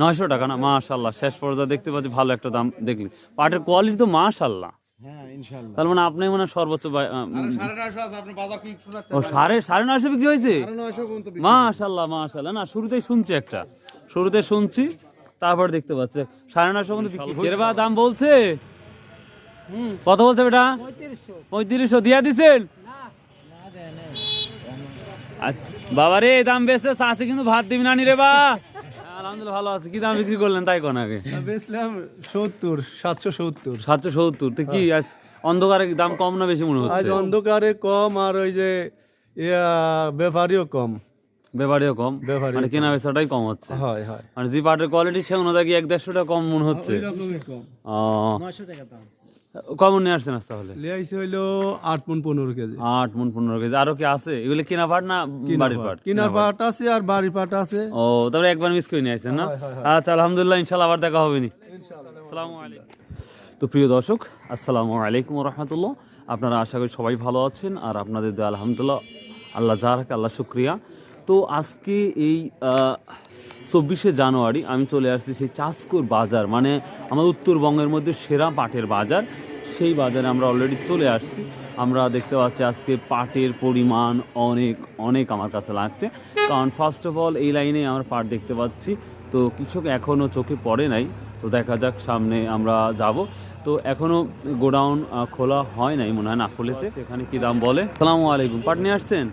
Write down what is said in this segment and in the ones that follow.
নয়শো টাকা। না? মাশাল্লাহ শেষ পর্যায়ে দেখতে পাচ্ছি ভালো একটা দাম দেখলি পাটের কোয়ালিটি তো মাশাল্লাহ হ্যাঁ মানে আপনি মানে সর্বোচ্চ ও সাড়ে সাড়ে নয়শো বিক্রি হয়েছে। মাশাল্লাহ মাশাল্লাহ না শুরুতেই শুনছি একটা। শুরুতে শুনছি তারপর দেখতে পাচ্ছে। সাড়ে নয়শো পর্যন্ত দাম বলছে? কত বলছে বেটা? পঁয়ত্রিশশো। দিয়া দিছেন? বাবা রে এই দাম বেচতে চাষে কিন্তু ভাত দিবি না নি রে বা। আলহামদুলিল্লাহ ভালো আছে। কি দাম বিক্রি করলেন তাই কোন আগে? বেচলাম সত্তর সাতশো সত্তর। সাতশো সত্তর। তো কি আজ অন্ধকারে দাম কম না বেশি মনে আজ হচ্ছে অন্ধকারে কম আর ওই যে ইয়া ব্যাপারীও কম। ব্যাপারেও কম? মানে কেনা বেচাটাই কম হচ্ছে। হয় হয়। মানে যে পাটের কোয়ালিটি সে অনুযায়ী এক দেড়শো টাকা কম মনে হচ্ছে? ও। কমন নিয়ে আসছেন আজ তাহলে? হইল আট মন পনেরো কেজি। আট মন পনেরো কেজি। আরও কি আছে? এগুলো কেনা পাট না বাড়ির পাট? কিনার পাট। আছে আর বাড়ির পাট আছে। ও তারপরে একবার মিস করে নিয়ে আসছেন না? আচ্ছা আলহামদুলিল্লাহ ইনশাল্লাহ আবার দেখা হবে নি আসসালামু আলাইকুম। তো প্রিয় দর্শক আসসালামু আলাইকুম রহমতুল্লাহ। আপনারা আশা করি সবাই ভালো আছেন আর আপনাদের আলহামদুলিল্লাহ আল্লাহ যা রাখে আল্লাহ শুক্রিয়া। তো আজকে এই চব্বিশে জানুয়ারি আমি চলে আসছি সেই চাষকুর বাজার মানে আমার উত্তরবঙ্গের মধ্যে সেরা পাটের বাজার। সেই বাজারে আমরা অলরেডি চলে আসছি। আমরা দেখতে পাচ্ছি আজকে পাটের পরিমাণ অনেক অনেক আমার কাছে লাগছে। কারণ ফার্স্ট অফ অল এই লাইনে আমরা পাট দেখতে পাচ্ছি। তো কৃষক এখনও চোখে পড়ে নাই। তো দেখা যাক সামনে আমরা যাব। তো এখনও গোডাউন খোলা হয় নাই মনে হয় না খুলেছে। সেখানে কি দাম বলে? সালামু আলাইকুম। পাট নিয়ে আসছেন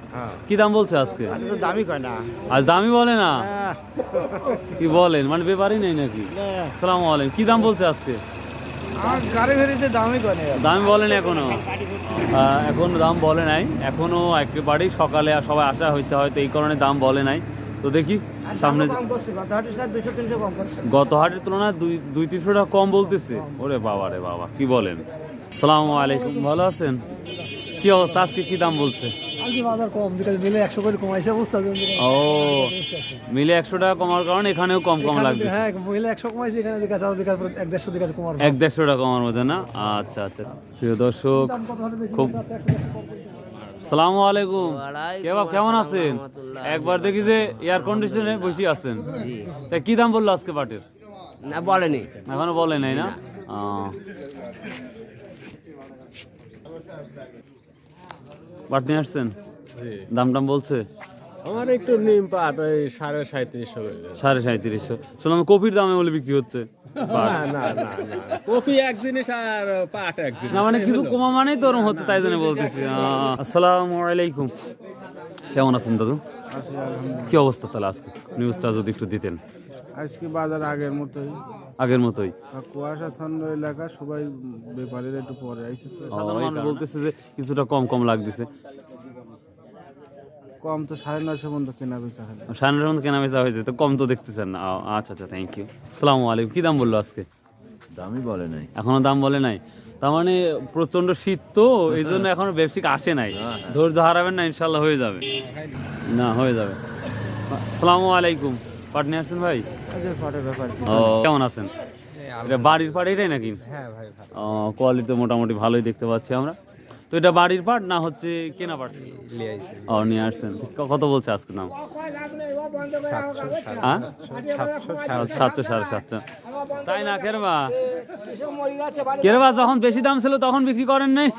কি দাম বলছে আজকে? দামি কয় না। আর দামই বলে না? কি বলেন মানে ব্যাপারই নেই নাকি? সালামু আলাইকুম। কি দাম বলছে আজকে? দামি দাম বলেন এখনও? এখন দাম বলে নাই। এখনও একেবারেই সকালে সবাই আসা হয়েছে হয়তো এই কারণে দাম বলে নাই। তো দেখি সামনে গত হাটের তুলনায় দুই দুই তিনশো টাকা কম বলতেছে। ওরে বাবা রে বাবা কি বলেন? সালাম আলাইকুম ভালো আছেন? কি অবস্থা? আজকে কি দাম বলছে? ও মিলে একশো টাকা কমার কারণে এখানেও কম কম লাগবে। হ্যাঁ এক দেড়শো এক দেড়শো টাকা কমার মধ্যে না? আচ্ছা আচ্ছা। প্রিয় দর্শক খুব সালামু আলাইকুম। কেবা কেমন আছেন? একবার দেখি যে এয়ার কন্ডিশনে বসে আছেন। তা কি দাম বলল আজকে পাটের? না বলেনি। এখনও বলে নাই না। পাট নিয়ে আসছেন? দাম টাম বলছে? আমার একটু নিম পাট ওই সাড়ে সাঁত্রিশশো সাড়ে সাঁত্রিশশো শুনলাম কপির দামে বলে বিক্রি হচ্ছে। না না না কপি এক জিনিস আর পাট এক জিনিস। না মানে কিছু কমা মানেই তো ওরম হচ্ছে তাই জন্য বলতেছি। আসসালামু আলাইকুম। কেমন আছেন দাদু? কি অবস্থা তাহলে আজকে? নিউজটা যদি একটু দিতেন। আজকে বাজার আগের মতোই। আগের মতোই। আর কুয়াশাচ্ছন্ন এলাকা সবাই ব্যাপারীরা একটু পরে আইছে। সাধারণ মানুষ বলতেছে যে কিছুটা কম কম লাগতেছে। কম তো সাড়ে নয়শো পর্যন্ত কেনা বেচা হলো। সামনের মধ্যে কেনা বেচা হয়েছে তো কম তো দেখতেছেন না। আচ্ছা আচ্ছা থ্যাংক ইউ আসসালামু আলাইকুম। কি দাম বলল আজকে? দামই বলে নাই। এখনও দাম বলে নাই? তার মানে প্রচণ্ড শীত তো এই জন্য এখনও ব্যবসায়িক আসে নাই। ধৈর্য হারাবেন না ইনশাল্লাহ হয়ে যাবে। না হয়ে যাবে। আসসালামু আলাইকুম। পাটনি আসছেন ভাই? পাটের ব্যাপার ও কেমন আছেন? বাড়ির পাট নাকি? হ্যাঁ ভাই কোয়ালিটি মোটামুটি ভালোই দেখতে পাচ্ছি আমরা। তো এটা বাড়ির পাট না হচ্ছে কেনা পাট ও নিয়ে আসছেন। কত বলছে আজকে দাম হ্যাঁ? সাতশো সাড়ে সাতশো। তাই না কেরবা? কেরবা যখন বেশি দাম ছিল তখন বিক্রি করেন নাই?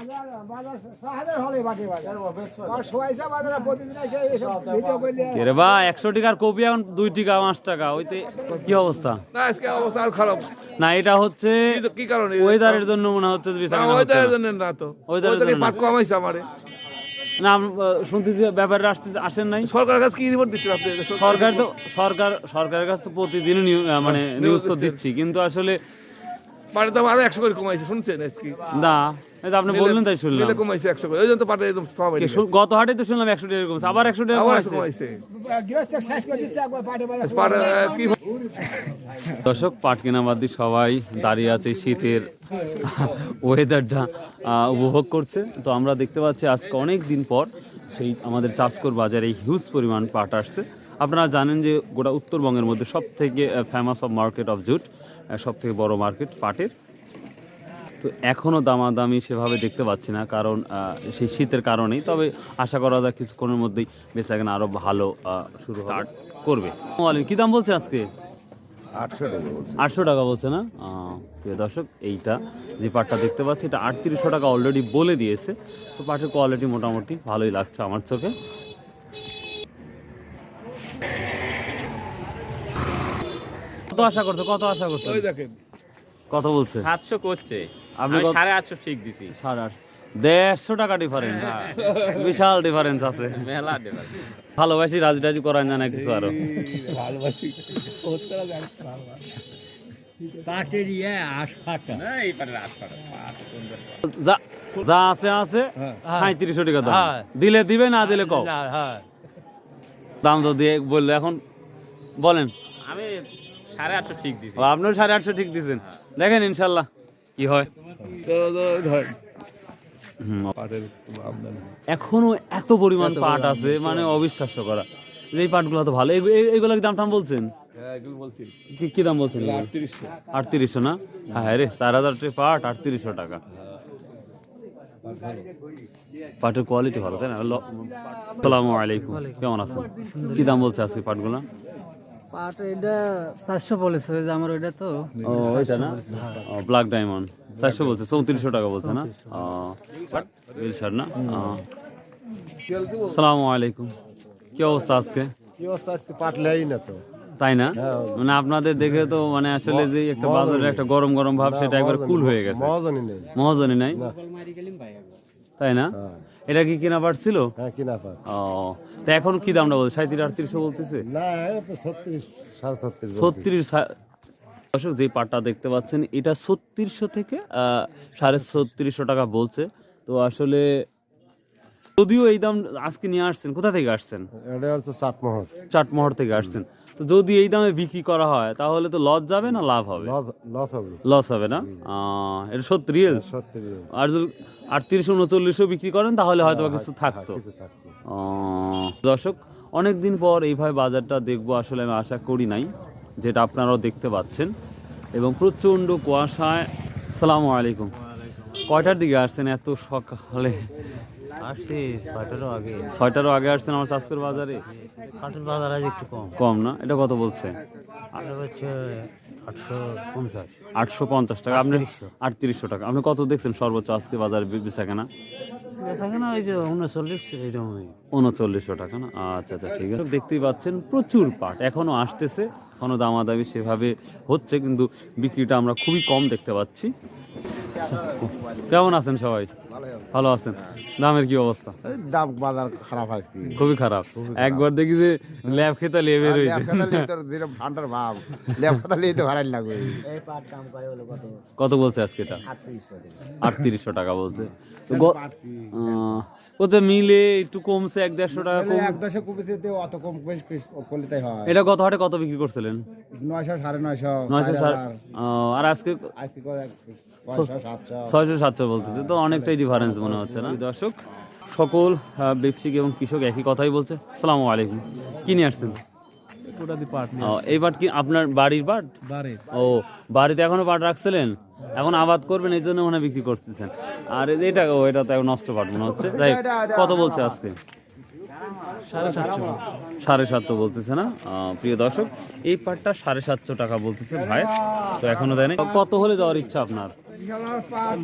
কেরবা একশো টাকার কপি এখন দুই টাকা পাঁচ টাকা। ওইতে কি অবস্থা? না আজকে অবস্থা খারাপ। না এটা হচ্ছে কি কারণে? ওয়েদারের জন্য মনে হচ্ছে ওয়েদারের জন্য না তো। ওয়েদারের জন্য না। পাট কমাইছে আমারে। না শুনতেছি ব্যাপারে আসতে আসেন নাই। সরকারের কাছে কি রিপোর্ট দিচ্ছে আপনি সরকার তো সরকার সরকারের কাছে তো প্রতিদিন মানে নিউজ তো দিচ্ছি। কিন্তু আসলে পাটের দাম আরও একশো করে কমাইছে শুনছেন আজকে? না এই যে আপনি বললেন তাই শুনলাম। কমাইছে একশো করে ওই জন্য তো পাটের একদম সব গত হাটে তো শুনলাম একশো টাকা কমছে আবার একশো টাকা আবার কমাইছে। দর্শক পাট কেনা বাদ দিয়ে সবাই দাঁড়িয়ে আছে শীতের ওয়েদারটা উপভোগ করছে। তো আমরা দেখতে পাচ্ছি আজকে অনেক দিন পর সেই আমাদের চাষকর বাজারে হিউজ পরিমাণ পাট আসছে। আপনারা জানেন যে গোটা উত্তরবঙ্গের মধ্যে সব থেকে famous of market of jute সব থেকে বড় মার্কেট পাটের। তো এখনও দামাদামি সেভাবে দেখতে পাচ্ছি না কারণ সেই শীতের কারণেই। তবে আশা করা যায় কিছুক্ষণের মধ্যেই বেচাকেনা আরও ভালো শুরু স্টার্ট করবে। কি দাম বলছে আজকে? আটশো টাকা বলছে। আটশো টাকা বলছে না? প্রিয় দর্শক এইটা যে পাটটা দেখতে পাচ্ছি এটা আটত্রিশশো টাকা অলরেডি বলে দিয়েছে। তো পাটের কোয়ালিটি মোটামুটি ভালোই লাগছে আমার চোখে। কত আশা করছ? কত আশা করছ? ওই দেখেন। কত বলছে? সাতশো করছে। আমি কত- সাড়ে আটশো ঠিক দিছি। সাড়ে আট দেড়শো টাকা ডিফারেন্স বিশাল ডিফারেন্স আছে। মেলা দেবার ভালোবাসি রাজি টাজি করান জানা কিছু আরও। ভালোবাসি। পারে যা যা আছে আছে। সাঁত্রিশশো টাকা দাম। দিলে দিবে না দিলে কও। দাম তো দিয়ে বললে এখন। বলেন। আমি সাড়ে আটশো ঠিক দিছি। আপনিও সাড়ে আটশো ঠিক দিচ্ছেন দেখেন ইনশাল্লাহ কি হয়। এখনও এত পরিমাণ পাট আছে মানে অবিশ্বাস্য করা। এই পাটগুলো তো ভালো। এগু- এগুলোর দাম টাম বলছেন? হ্যাঁ কি দাম বলছেন? আটত্রিশশো। না? হ্যাঁ রে চার হাজার পাট আটত্রিশশো টাকা। পাটের কোয়ালিটি ভালো তাই না? আসসালামু আলাইকুম। কেমন আছেন? কি দাম বলছে আজকে পাটগুলো? পাট এটা চারশো বলেছে যে আমার ওইটা তো। ও ওইটা না? ব্ল্যাক ডায়মন্ড চারশো বলছে চৌত্রিশশো টাকা বলছে না? বিলশার না? আসসালামু আলাইকুম কি অবস্থা আজকে? কি অবস্থা আজকে? পাট লেই না তো। তাই না? মানে আপনাদের দেখে তো মানে আসলে যে একটা বাজারে একটা গরম গরম ভাব সেটা একবার কুল হয়ে গেছে। মহাজনই নেই। মহাজনী নাই? তাই না? এটা কি কিনা পাট ছিল? হ্যাঁ কিনা পাট ও তা এখন কি দামটা বলছে? সাঁত্রিশ আটত্রিশশো বলতেছে? না ছত্রিশ সাড়ে ছত্রিশ ছত্রিশ দর্শক যে পাটটা দেখতে পাচ্ছেন এটা ছত্রিশশো থেকে আহ, সাড়ে ছত্রিশশো টাকা বলছে। তো আসলে যদিও এই দাম আজকে নিয়ে আসছেন কোথা থেকে আসছেন? এটা হচ্ছে চাটমোহর চাটমোহর থেকে আসছেন। তো যদি এই দামে বিক্রি করা হয় তাহলে তো লস যাবে না লাভ হবে? লস হবে। লস হবে না? এটা সত্যি রিয়েল ছত্রিশ আর যদি আটত্রিশশো উনচল্লিশশো বিক্রি করেন তাহলে হয়তো কিছু থাকতো। কিছু আহ, দর্শক অনেক দিন পর এইভাবে বাজারটা দেখব আসলে আমি আশা করি নাই যেটা আপনারাও দেখতে পাচ্ছেন। এবং প্রচণ্ড কুয়াশায় সালামু আলাইকুম। কয়টার দিকে আসছেন এত সকালে? আসছি ছয়টারও আগে। ছয়টারও আগে আসছেন আমার চাষকর বাজারে? কাঠের বাজার আজ একটু কম। কম না? এটা কত বলছে? আটশো পঞ্চাশ। টাকা। আপনি আটত্রিশশো। টাকা। আপনি কত দেখছেন সর্বোচ্চ আজকে বাজারে বেচা না ওই যে উনচল্লিশ এইরকমই। উনচল্লিশশো টাকা না? আচ্ছা আচ্ছা ঠিক আছে। দেখতেই পাচ্ছেন প্রচুর পাট। এখনও আসতেছে। এখনও দামাদামি সেভাবে হচ্ছে কিন্তু বিক্রিটা আমরা খুবই কম দেখতে পাচ্ছি। কেমন আছেন সবাই? ভালো আছেন? দামের কি অবস্থা? দাম বাজার খারাপ হয় খুবই খারাপ। একবার দেখি যে ল্যাব খেতা লেবে রয়েছে। ঠান্ডার ভাব। লেপ কথা লিয়ে তো হারাই লাগবে। এই পাট কাম করে হলো কত? কত বলছে আজকে এটা? আটত্রিশশো টাকা। বলছে। আহ, বলছে মিলে একটু কমছে এক দেড়শো টাকা কম এক দশে কপিতে অত কম বেশ করলে তাই হয়। এটা গত হাটে কত বিক্রি করছিলেন? নয়শো সাড়ে নয়শো আর আজকে কত ছয়শো সাতশো। বলতেছে তো অনেকটাই ডিফারেন্স মনে হচ্ছে না? দর্শক সকল ব্যবসায়িক এবং কৃষক একই কথাই বলছে। সালামু আলাইকুম। কি নিয়ে আসছেন? ও, এই পাট কি আপনার বাড়ির পাট? ও বাড়িতে এখনও পাট রাখছিলেন? এখন আবাদ করবেন এই জন্য হয় বিক্রি করতেছেন। আর এটা এটা তো এখন নষ্ট পাট মনে হচ্ছে। তাই কত বলছে আজকে? সাড়ে সাতশো বলতেছে না? প্রিয় দর্শক এই পাটটা সাড়ে সাতশো টাকা বলতেছে ভাই। তো এখনও দেয়নি। কত হলে যাওয়ার ইচ্ছা আপনার?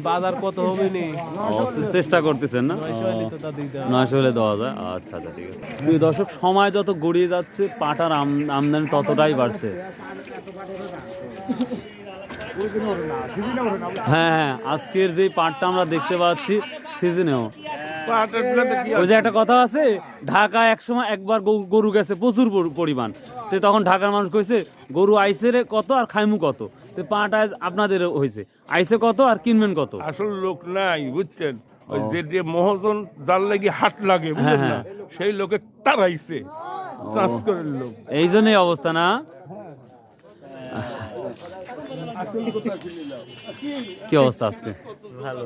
বাজার কত হবে নি চেষ্টা করতেছেন না? নয়শো হলে দেওয়া যায়। আচ্ছা আচ্ছা ঠিক আছে। প্রিয় দর্শক সময় যত গড়িয়ে যাচ্ছে পাটার আম- আমদানি ততটাই বাড়ছে। হ্যাঁ হ্যাঁ আজকের যে পাটটা আমরা দেখতে পাচ্ছি সিজনেও। ওই যে একটা কথা আছে ঢাকা একসময় একবার গরু- গেছে প্রচুর পরিমাণ। তো তখন ঢাকার মানুষ কইছে গরু আইসে রে কত আর খাইমু কত? তো পাট আজ আপনাদের হয়েছে আইসে কত আর কিনবেন কত? আসল লোক নাই বুঝছেন? ওই যে মহাজন যার লাগি হাট লাগে বুঝলেন না? হ্যাঁ। সেই লোকে তারাইছে। এই জন্যই অবস্থা না? কি অবস্থা আজকে? ভালো।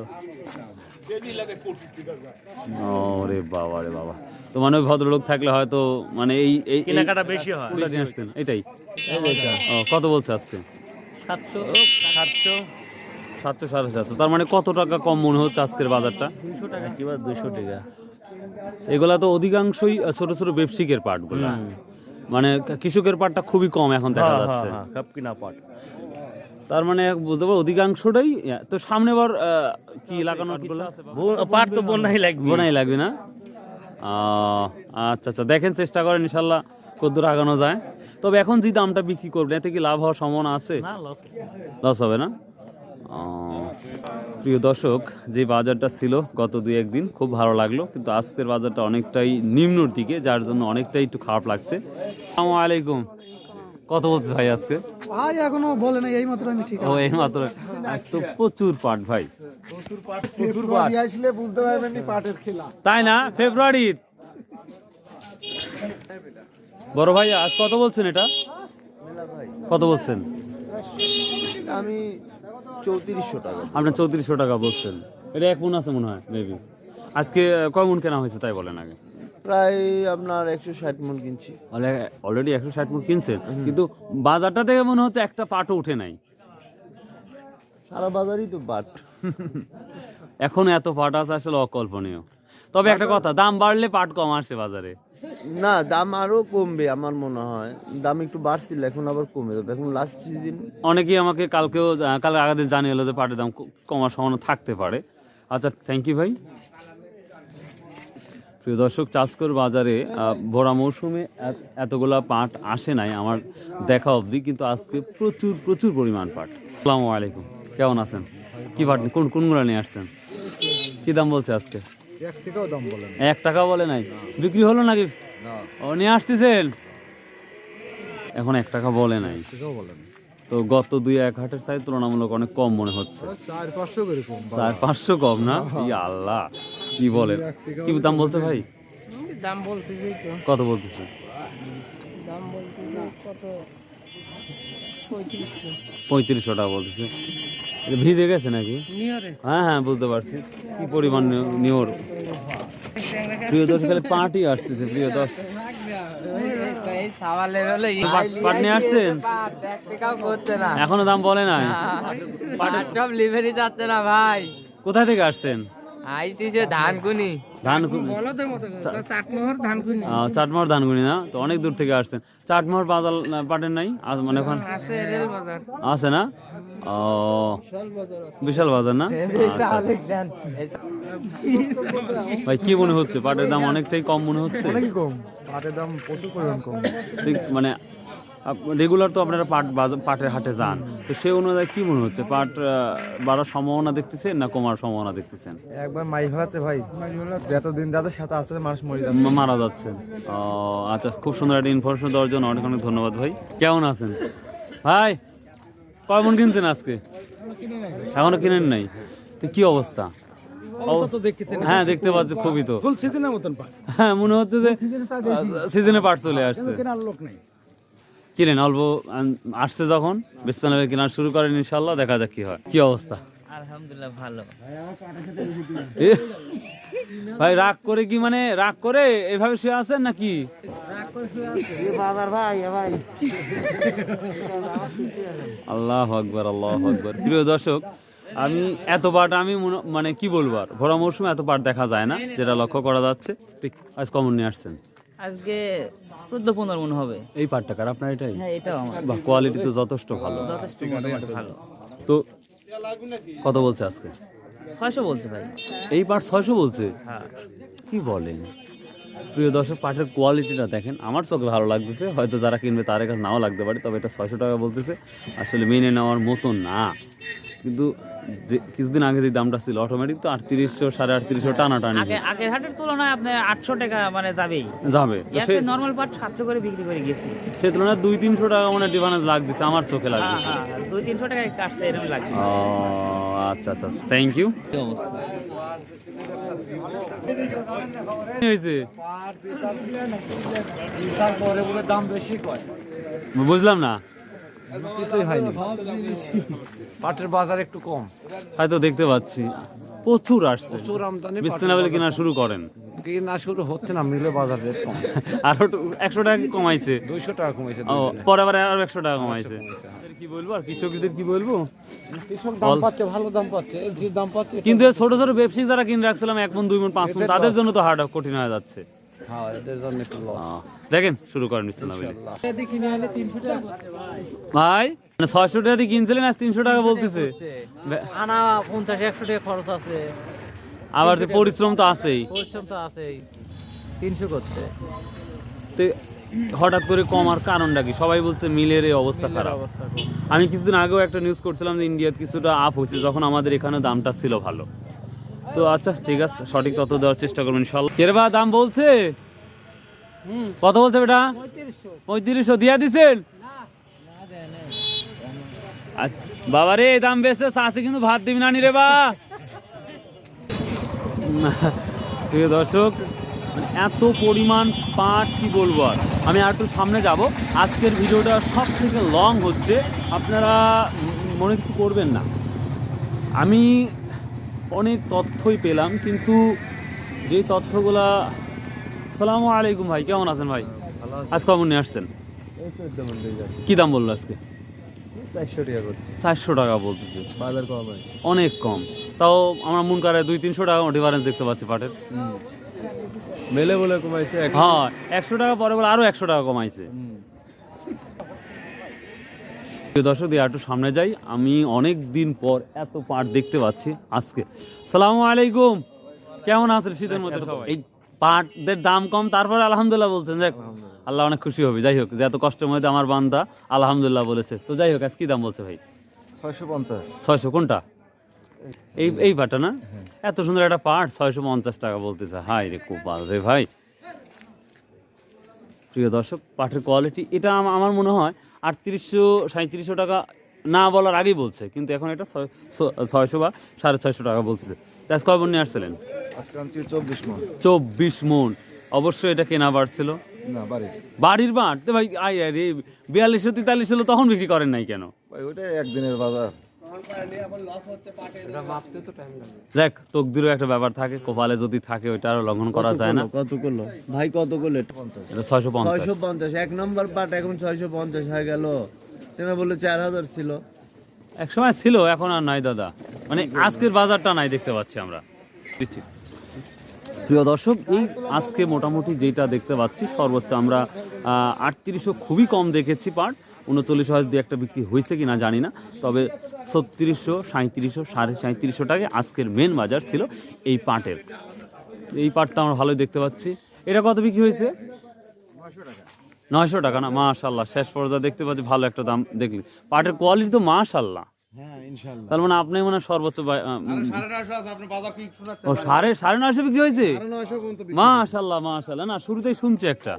ও রে বাবা রে বাবা। তো মানে ওই ভদ্রলোক থাকলে হয়তো মানে এই এই কেনাকাটা বেশি হয়। আসছেন এটাই। কত বলছে আজকে? সাতশো। সাতশো। সাতশো সাড়ে সাতশো। তার মানে কত টাকা কম মনে হচ্ছে আজকের বাজারটা? দুশো টাকা। কিংবা দুশো টাকা। এগুলা তো অধিকাংশই ছোট ছোট ব্যবসায়িকের পাটগুলো। মানে কৃষকের পাটটা খুবই কম এখন দেখা হ্যাঁ, যাচ্ছে। হ্যাঁ, সব কিনা পাট। তার মানে বুঝতে পারো অধিকাংশটাই তো সামনে বার কি আছে পাট তো বন্যাই লাগবে। বোনাই লাগবে। না? আচ্ছা আচ্ছা দেখেন চেষ্টা করেন ইনশাল্লাহ কদ্দূর আগানো যায়। তবে এখন যে দামটা বিক্রি করবেন এতে কি লাভ হওয়ার সম্ভাবনা আছে? লস লস হবে। না? প্রিয় দর্শক যে বাজারটা ছিল গত দুই একদিন খুব ভালো লাগল। কিন্তু আজকের বাজারটা অনেকটাই নিম্নর দিকে যার জন্য অনেকটাই একটু খারাপ লাগছে। আসসালামু আলাইকুম। কত বলছে ভাই আজকে? ভাই এখনও বলে নাই এই মাত্র আমি ঠিক ও এই মাত্র। আজ তো প্রচুর পাট ভাই। আসলে বুঝতে পারবেন নি পাটের খেলা। তাই না? ফেব্রুয়ারি। বড় ভাই আজ কত বলছেন এটা? কত বলছেন? আমি চৌত্রিশশো টাকা। আপনার চৌত্রিশশো টাকা বলছেন। এটা এক মন আছে মনে হয় মেবি আজকে কয় মন কেনা হয়েছে তাই বলেন আগে। প্রায় আপনার একশো ষাট মন কিনছি। অলরেডি একশো ষাট মন কিনছেন? কিন্তু বাজারটা থেকে মনে হচ্ছে একটা পাটও উঠে নাই। সারা বাজারই তো বাট এখন এত পাট আছে আসলে অকল্পনীয়। তবে একটা কথা দাম বাড়লে পাট কম আসে বাজারে। না দাম আরও কমবে আমার মনে হয়। দাম একটু বাড়ছিল এখন আবার কমে যাবে। এখন লাস্ট সিজন অনেকেই আমাকে কালকেও কাল আগের দিন জানিয়ে এলো যে পাটের দাম কমার সম্ভাবনা থাকতে পারে। আচ্ছা থ্যাংক ইউ ভাই। প্রিয় দর্শক চাষকর বাজারে ভরা মৌসুমে এতগুলা পাট আসে নাই আমার দেখা অবধি কিন্তু আজকে প্রচুর প্রচুর পরিমাণ পাট। আসসালামু আলাইকুম। কেমন আছেন? কি পাট কোন কোনগুলো নিয়ে আসছেন? কি দাম বলছে আজকে? এক টাকা বলে নাই। বিক্রি হলো নাকি? ও নিয়ে আসতেছেন? এখন এক টাকা বলে নাই। তো গত দুই এক হাটের সাইজ তুলনামূলক অনেক কম মনে হচ্ছে। চার পাঁচশো কম চার পাঁচশো কম না? আল্লাহ। কি বলেন কি দাম বলছে ভাই? দাম বলতে কত বলতেছে? দাম বলতে কত? পঁয়ত্রিশশো। টাকা বলতেছে। ভিজে গেছে নাকি? হ্যাঁ হ্যাঁ বুঝতে পারছি। কি পরিমাণ নিও- নিওর? প্রিয় দর্শক খালি পার্টি আসতেছে প্রিয় দর্শক। পাট না এখনও দাম বলে পাট সব লিভারি যাচ্ছে না ভাই। কোথায় থেকে আসছেন? চাটমোহর চাটমোহর না? তো অনেক দূর থেকে আসছেন। চাটমোহর বাজার পাটের নাই? মানে এখন আছে রেল বাজার। আছে না? ও বিশাল বাজার না? আচ্ছা, আচ্ছা। ভাই কি মনে হচ্ছে? পাটের দাম অনেকটাই কম মনে হচ্ছে? পাটের দাম প্রচুর পরিমাণ কম। মানে রেগুলার তো আপনারা পাট পাটের হাটে যান। তো সেই অনুযায়ী কি মনে হচ্ছে? পাট বাড়ার সম্ভাবনা দেখতেছেন না কমার সম্ভাবনা দেখতেছেন? একবার মাই ফেলাচ্ছে ভাই। যতদিন যাদের সাথে আসতে মানুষ মরে মা- মারা যাচ্ছেন ও আচ্ছা খুব সুন্দর একটা ইনফরমেশন দেওয়ার জন্য অনেক অনেক ধন্যবাদ ভাই। কেমন আছেন? ভাই কয় মন কিনছেন আজকে? এখনও কিনেন নাই? তো কি অবস্থা? হ্যাঁ দেখতে পাচ্ছি খুবই তো। ফুল সিজনের মতন পাট। হ্যাঁ মনে হচ্ছে যে সিজনে পাট চলে আসছে। কেনার লোক নেই। কিনেন? অল্প আসছে যখন বিস্তানে কেনা শুরু করেন ইনশাল্লাহ দেখা যাক কি হয়। কি অবস্থা? আলহামদুলিল্লাহ ভালো। ভাই রাগ করে কি মানে রাগ করে এভাবে শুয়ে আছেন নাকি? বাজার ভাই ভাই। আল্লাহ আকবর আল্লাহ আকবর। প্রিয় দর্শক আমি এত পাট আমি মনে- মানে কি বলব আর? ভরা মৌসুমে এত পাট দেখা যায় না যেটা লক্ষ্য করা যাচ্ছে। ঠিক, আজ কমন নিয়ে আসছেন। আজকে চোদ্দ পনেরো মন হবে। এই পাটটা কার? আপনার এটাই? হ্যাঁ এটাও আমার। বাহ কোয়ালিটি তো যথেষ্ট ভালো। যথেষ্ট মোটামুটি ভালো। তো কত বলছে আজকে? ছয়শো বলছে ভাই। এই পাট ছয়শো বলছে? হ্যাঁ। কি বলেন? প্রিয় দর্শক পাটের কোয়ালিটিটা দেখেন। আমার চোখে ভালো লাগতেছে হয়তো যারা কিনবে তাদের কাছে নাও লাগতে পারে তবে এটা ছয়শো টাকা বলতেছে। আসলে মেনে নেওয়ার মতো না। কিন্তু যে কিছুদিন আগে যে দামটা ছিল অটোমেটিক তো আটত্রিশশো সাড়ে আটত্রিশশো টানা টানি আগের হাটের তুলনায় আপনার আটশো টাকা মানে যাবেই। যাবে। নর্মাল পাট সাতশো করে বিক্রি করে গেছি। সে তুলনায় দুই তিনশো টাকা মানে ডিফারেন্স লাগতেছে আমার চোখে হ্যাঁ লাগতেছে। হ্যাঁ দুই তিনশো টাকা কাটছে এরকম লাগে ও আচ্ছা আচ্ছা থ্যাংক ইউ কি অবস্থা? বুঝলাম না। পাটের বাজার একটু কম। হয়তো দেখতে পাচ্ছি। প্রচুর আসছে। প্রচুর আমদানি লেভেলে কেনা শুরু করেন। কি না শুরু হচ্ছে না মিলে বাজার রেট কম। আরও একশো টাকা কমাইছে। দুইশো টাকা কমেছে ও পরে আবার আরও একশো টাকা কমাইছে। কি বলব? আর কৃষকদের কি বলব? কৃষক দাম পাচ্ছে ভালো দাম পাচ্ছে যে দাম পাচ্ছে কিন্তু এই ছোট ছোট ব্যবসায়ী যারা কিনে রাখছিলাম এক মন দুই মন পাঁচ মন তাদের জন্য তো হার্ড কঠিন হয়ে যাচ্ছে। হ্যাঁ দেখেন শুরু করেন ভাই। ভাই মানে ছয়শো টাকা দিয়ে কিনছিলেন আজ তিনশো টাকা বলতেছে। আনা পঞ্চাশ একশো টাকা খরচ আছে। আবার যে পরিশ্রম তো আছেই। পরিশ্রম তো আছেই। তিনশো করতে তো হঠাৎ করে কমার কারণটা কি? সবাই বলছে মিলের এই অবস্থা খারাপ। আমি কিছুদিন আগেও একটা নিউজ করছিলাম যে ইন্ডিয়াতে কিছুটা আপ হয়েছে যখন আমাদের এখানে দামটা ছিল ভালো। তো আচ্ছা ঠিক আছে সঠিক তথ্য দেওয়ার চেষ্টা করবেন ইনশাল্লাহ কে রে বা দাম বলছে? কত বলছে বেটা? পঁয়ত্রিশশো। দিয়া দিছেন? আচ্ছা বাবা রে দাম বেচতে চাষে কিন্তু ভাত দিবি না নি রে বা? প্রিয় দর্শক মানে এত পরিমাণ পাট কি বলব আর? আমি আর একটু সামনে যাব। আজকের ভিডিওটা সব থেকে লং হচ্ছে। আপনারা মনে কিছু করবেন না। আমি অনেক তথ্যই পেলাম কিন্তু যে তথ্যগুলা সালামু আলাইকুম ভাই কেমন আছেন ভাই? আজ কেমন নিয়ে আসছেন? কি। দাম বলল আজকে? চারশো টাকা করছে। চারশো টাকা বলতেছে। বাজার কম অনেক কম। তাও আমরা মন করে দুই তিনশো টাকা ডিফারেন্স দেখতে পাচ্ছি পাটের। মেলে বলে কমাইছে হ্যাঁ একশো টাকা পরে বলে আরও একশো টাকা কমাইছে। দর্শক দিয়ে একটু সামনে যাই। আমি অনেক দিন পর এত পাট দেখতে পাচ্ছি আজকে। সালামু আলাইকুম। কেমন আছেন শীতের মধ্যে সবাই? এই পাটদের দাম কম তারপরে আলহামদুলিল্লাহ বলছেন আল্লাহ অনেক খুশি হবে। যাই হোক যে এত কষ্টের মধ্যে আমার বান্দা আলহামদুলিল্লাহ বলেছে। তো যাই হোক আজ কি দাম বলছে ভাই? ছয়শো পঞ্চাশ। ছয়শো কোনটা? এই এই পাটা না? এত সুন্দর একটা পাট ছয়শো পঞ্চাশ টাকা বলতেছে। হাই রে কোপাল রে ভাই। প্রিয় দর্শক পাটের কোয়ালিটি এটা আমার মনে হয় আটত্রিশশো সাঁত্রিশশো টাকা না বলার আগেই বলছে কিন্তু এখন এটা ছয়শো বা সাড়ে ছয়শো টাকা বলতেছে। আজ কয় মন নিয়ে আসছিলেন? চব্বিশ মন। চব্বিশ মন। অবশ্যই এটা কেনা বাড়ছিল। বাড়ির বাট? ভাই আই আরে বিয়াল্লিশশো তেতাল্লিশ হলো তখন বিক্রি করেন নাই কেন? ভাই একদিনের বাজার। দেখ তকদিরও একটা ব্যাপার থাকে কপালে যদি থাকে ওইটা আরও লঙ্ঘন করা যায় না। কত করল? ভাই কত করল? এটা ছয়শো ছয়শো পঞ্চাশ। এক নম্বর পাট এখন ছয়শো পঞ্চাশ হয়ে গেল। তেনা বলল চার হাজার ছিল। এক সময় ছিল এখন আর নাই দাদা। মানে আজকের বাজারটা নাই দেখতে পাচ্ছি আমরা। দিচ্ছি। প্রিয় দর্শক এই আজকে মোটামুটি যেটা দেখতে পাচ্ছি সর্বোচ্চ আমরা আটত্রিশশো খুবই কম দেখেছি পাট উনচল্লিশ হাজার দিয়ে একটা বিক্রি হয়েছে কিনা জানি না তবে ছত্রিশশো সাঁত্রিশশো সাড়ে সাঁত্রিশশো টাকায় আজকের মেন বাজার ছিল এই পাটের। এই পাটটা আমরা ভালোই দেখতে পাচ্ছি। এটা কত বিক্রি হয়েছে? নয়শো টাকা না? মাশাল্লাহ শেষ পর্যায়ে দেখতে পাচ্ছি ভালো একটা দাম দেখলি পাটের কোয়ালিটি তো মাশাল্লাহ হ্যাঁ তার মানে আপনি মানে সর্বোচ্চ সাড়ে কি ও সাড়ে সাড়ে নয়শো বিক্রি হয়েছে? মাশাল্লাহ মাশাল্লাহ না শুরুতেই শুনছি একটা।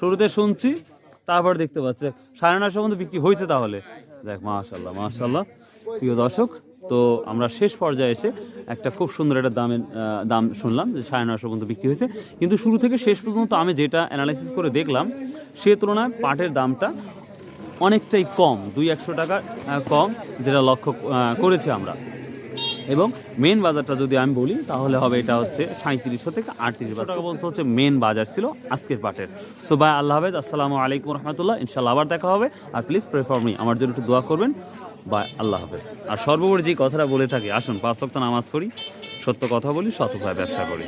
শুরুতে শুনছি। তারপর দেখতে পাচ্ছি সাড়ে নয়শো পর্যন্ত বিক্রি হয়েছে তাহলে। দেখ মাশাল্লাহ মাশাল্লাহ প্রিয় দর্শক, তো আমরা শেষ পর্যায়ে এসে একটা খুব সুন্দর একটা দামের দাম শুনলাম যে সাড়ে নয়শো পর্যন্ত বিক্রি হয়েছে। কিন্তু শুরু থেকে শেষ পর্যন্ত আমি যেটা অ্যানালাইসিস করে দেখলাম, সে তুলনায় পাটের দামটা অনেকটাই কম, দুই একশো টাকা কম, যেটা লক্ষ্য করেছি আমরা। এবং মেন বাজারটা যদি আমি বলি, তাহলে হবে এটা হচ্ছে সাঁত্রিশশো থেকে আটত্রিশ বাজার। বলতে হচ্ছে মেন বাজার ছিল আজকের পাটের। সো বাই আল্লাহ হাফেজ, আসসালামু আলাইকুম রহমতুল্লাহ। ইনশাল্লাহ আবার দেখা হবে। আর প্লিজ প্রেফার মি আমার জন্য একটু দোয়া করবেন। বাই আল্লাহ হাফেজ। আর সর্বোপরি যে কথাটা বলে থাকি, আসুন, পাঁচ সপ্তাহ নামাজ পড়ি, সত্য কথা বলি শতভাবে ব্যবসা করি।